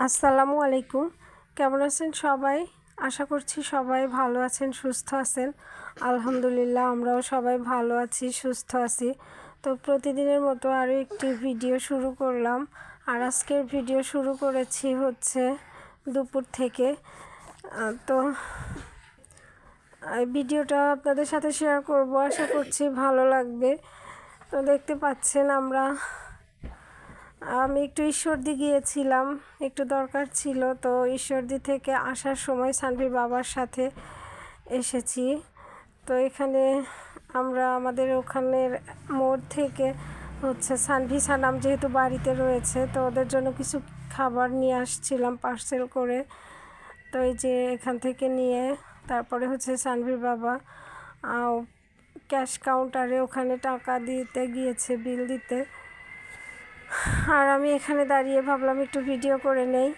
আসসালামু আলাইকুম। কেমন আছেন সবাই? আশা করছি সবাই ভালো আছেন, সুস্থ আছেন। আলহামদুলিল্লাহ, আমরাও সবাই ভালো আছি, সুস্থ আছি। তো প্রতিদিনের মতো আরও একটি ভিডিও শুরু করলাম। আর আজকের ভিডিও শুরু করেছি হচ্ছে দুপুর থেকে। তো ভিডিওটা আপনাদের সাথে শেয়ার করব। আশা করছি ভালো লাগবে। তো দেখতে পাচ্ছেন আমরা আমি একটু ঈশ্বরদি গিয়েছিলাম, একটু দরকার ছিল, তো ঈশ্বরদি থেকে আসার সময় সানভির বাবার সাথে এসেছি। তো এখানে আমরা আমাদের ওখানের মোড় থেকে হচ্ছে সানভি সানাম যেহেতু বাড়িতে রয়েছে, তো ওদের জন্য কিছু খাবার নিয়ে আসছিলাম পার্সেল করে। তো এই যে এখান থেকে নিয়ে তারপরে হচ্ছে সানভির বাবা ক্যাশ কাউন্টারে ওখানে টাকা দিতে গিয়েছে, বিল দিতে। আর আমি এখানে দাঁড়িয়ে ভাবলাম একটু ভিডিও করে নেই।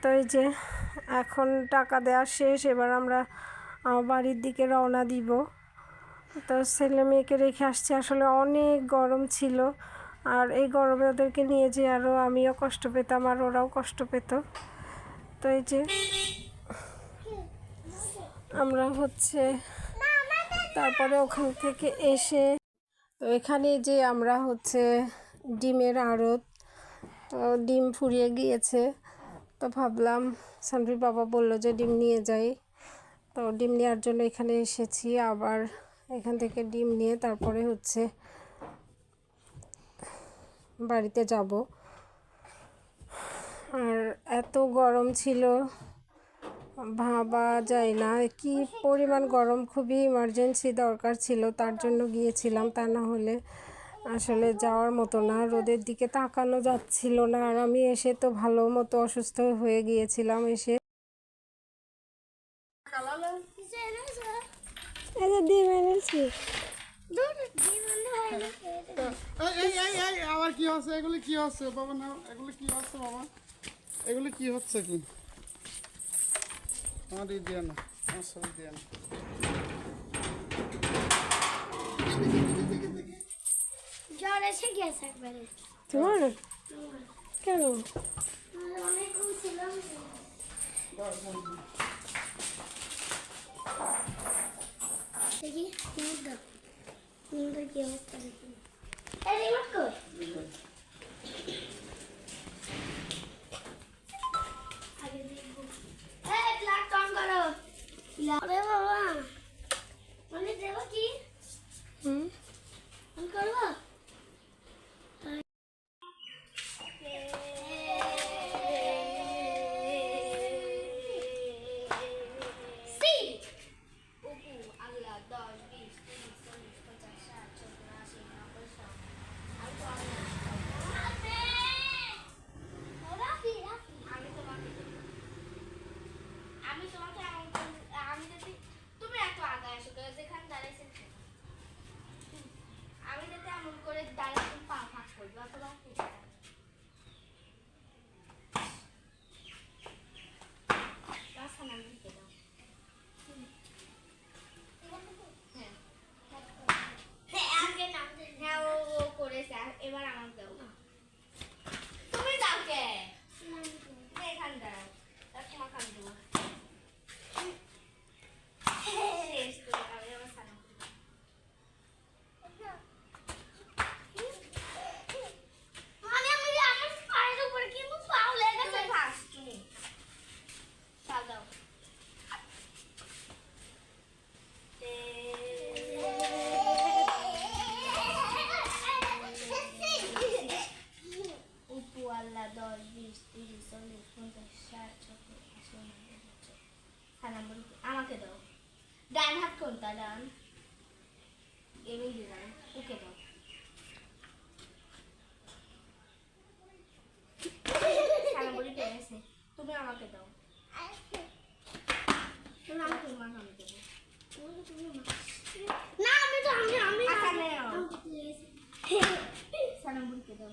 তো এই যে এখন টাকা দেওয়া শেষ, এবার আমরা বাড়ির দিকে রওনা দিব। তো ছেলে মেয়েকে রেখে আসছি, আসলে অনেক গরম ছিল। আর এই গরমে ওদেরকে নিয়ে যে আরও আমিও কষ্ট পেতাম, আর ওরাও কষ্ট পেত। তো এই যে আমরা হচ্ছে তারপরে ওখান থেকে এসে, তো এখানে যে আমরা হচ্ছে ডিমের আড়ত তো ডিম ফুরিয়ে গিয়েছে। তো ভাবলাম সানভির বাবা বলল যে ডিম নিয়ে যাই। তো ডিম নেওয়ার জন্য এখানে এসেছি, আবার এখান থেকে ডিম নিয়ে তারপরে হচ্ছে বাড়িতে যাব। আর এত গরম ছিল, ভাবা যায় না। কি পরিমাণ গরম, খুবই ইমার্জেন্সি দরকার ছিল, তার জন্য গিয়েছিলাম। তা না হলে আসলে যাওয়ার মতো না, রোদের দিকে তাকানো যাচ্ছিল না আর আমি এসে তো ভালো মতো অসুস্থ হয়ে গিয়েছিলাম এসে। ডিম আবার কি হচ্ছে? এগুলি হচ্ছে? এগুলি হচ্ছে এগুলি হচ্ছে কি? আমার দিয়ে না, আমার সব দিয়ে না। এসে গেছে একবারে তোমার কেন অনেক ছিলাম দেখি নিউজ দাও নিউজের কি অবস্থা দেখি এই রিমোট কই আগে দেখব এই প্লাগ অন করো আরে বাবা মানে দেবো কি হুম অন করব সি অপু আল্লাহ দশ বিশ তিরিশ চল্লিশ পঞ্চাশ ষাট সত্তর আশি নব্বই সব আমি তো আমি তোমাকে আমি তোমাকে এমন করে- আমি যদি তুমি এত আগে আসো কেন যেখানে দাঁড়াইছেন সেখানে। আমি যাতে এমন করে দাঁড়াই তুমি পা ফাঁক করব অথবা মাঝখানে আমি ঢুকে দাও হ্যাঁ আগে নাম হ্যাঁ ও ও করেছে আর এবার আমার দাও তুমি দাও কে তুমি এখান দাঁড়াও তার তোমার খান দেবো শেষ তো আমি আমার সামনে মানে আমি আমার পায়ের উপরে কিন্তু পাও লেগেছে ফার্স্ট তুমি চাল দাও উপু আল্লাহ দশ বিশ তিরিশ চল্লিশ পঞ্চাশ ষাট সত্তর আশি নব্বই। হ্যাঁ নাম্বার আমাকে দাও ডান হাত কোনটা ডান এমনি দিলাম ওকে দাও তুমি আমাকে দাও তুমি আমাকে তোমার আমি দেবো না আমি তো আমি আমি সারাবড়িকে দাও